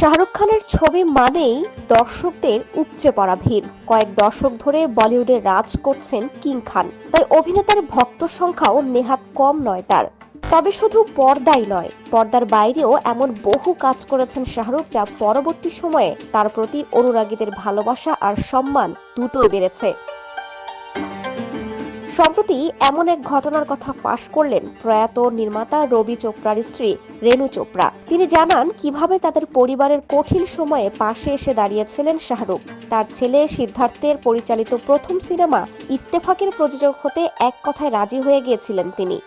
শাহরুখ খানের ছবি মানেই দর্শকদের উপচে পড়া ভিড়। কয়েক দশক ধরে বলিউডে রাজ করছেন কিং খান। তাই অভিনেতার ভক্ত সংখ্যাও নেহাত কম নয় তার। তবে শুধু পর্দাই নয়, পর্দার বাইরেও এমন বহু কাজ করেছেন শাহরুখ যা পরবর্তী সময়ে তার প্রতি অনুরাগীদের ভালোবাসা আর সম্মান দুটোই বেড়েছে। সম্প্রতি এমন এক ঘটনার কথা ফাঁস করলেন প্রয়াত নির্মাতা রবি চোপড়ার স্ত্রী রেণু চোপড়া। তিনি জানান, কীভাবে তাদের পরিবারের কঠিন সময়ে পাশে এসে দাঁড়িয়েছিলেন শাহরুখ। তার ছেলে সিদ্ধার্থের পরিচালিত প্রথম সিনেমা ইত্তেফাকের প্রযোজক হতে এক কথায় রাজি হয়ে গিয়েছিলেন তিনি।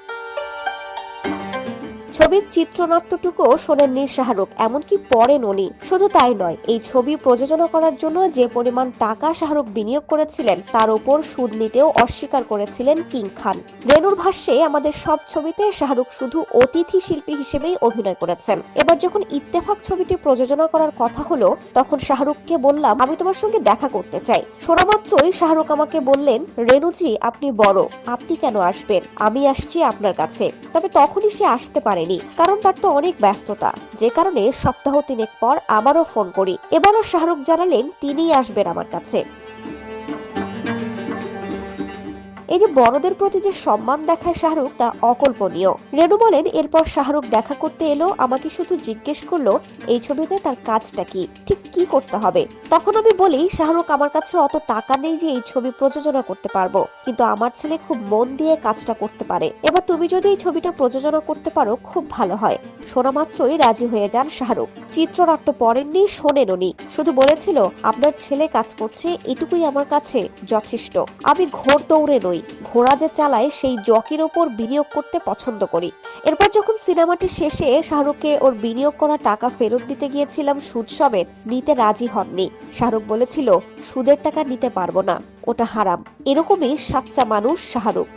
ছবির চিত্রনাট্যটুকুও শোনেননি শাহরুখ, এমনকি পড়েন উনি। শুধু তাই নয়, এই ছবি প্রযোজনা করার জন্য যে পরিমাণ টাকা শাহরুখ বিনিয়োগ করেছিলেন, তার উপর সুদ নিতেও অস্বীকার করেছিলেন কিং খান। রেনুর ভাষ্যে, আমাদের সব ছবিতে শাহরুখ শুধু অতিথি শিল্পী হিসেবেই অভিনয় করেছেন। এবার যখন ইত্তেফাক ছবিটি প্রযোজনা করার কথা হলো, তখন শাহরুখকে বললাম, আমি তোমার সঙ্গে দেখা করতে চাই। শোনা মাত্রই শাহরুখ আমাকে বললেন রেনুজি আপনি বড়, আপনি কেন আসবেন? আমি আসছি আপনার কাছে। তবে তখনই সে আসতে পারেনি কারণ তার তো অনেক ব্যস্ততা। যে কারণে সপ্তাহ তিনেক পর আবারও ফোন করি। এবারও শাহরুখ জানালেন তিনি আসবেন আমার কাছে। এই যে বড়দের প্রতি যে সম্মান দেখায় শাহরুখ, তা অকল্পনীয়। রেনু বলেন, এরপর শাহরুখ দেখা করতে এলো, আমাকে শুধু জিজ্ঞেস করল, এই ছবিতে তার কাজটা কি? ঠিক কি করতে হবে? তখন আমি বলি, শাহরুখ, আমার কাছে অত টাকা নেই যে এই ছবি প্রযোজনা করতে পারব। কিন্তু আমার ছেলে খুব মন দিয়ে কাজটা করতে পারে। এবার তুমি যদি এই ছবিটা প্রযোজনা করতে পারো, খুব ভালো হয়। শোনা মাত্রই রাজি হয়ে যান শাহরুখ। চিত্রনাট্য পড়েননি শোনেন উনি শুধু বলেছিল, আপনার ছেলে কাজ করছে, এটুকুই আমার কাছে যথেষ্ট। আমি ঘোর দৌড়ে নই। ঘোড়া যে চালায়, সেই জকির ওপর বিনিয়োগ করতে পছন্দ করি। এরপর যখন সিনেমাটি শেষে শাহরুখকে ওর বিনিয়োগ করা টাকা ফেরত দিতে গিয়েছিলাম সুদ সমেত, নিতে রাজি হননি। শাহরুখ বলেছিল, সুদের টাকা নিতে পারব না, ওটা হারাম। এরকমই সাচ্চা মানুষ শাহরুখ।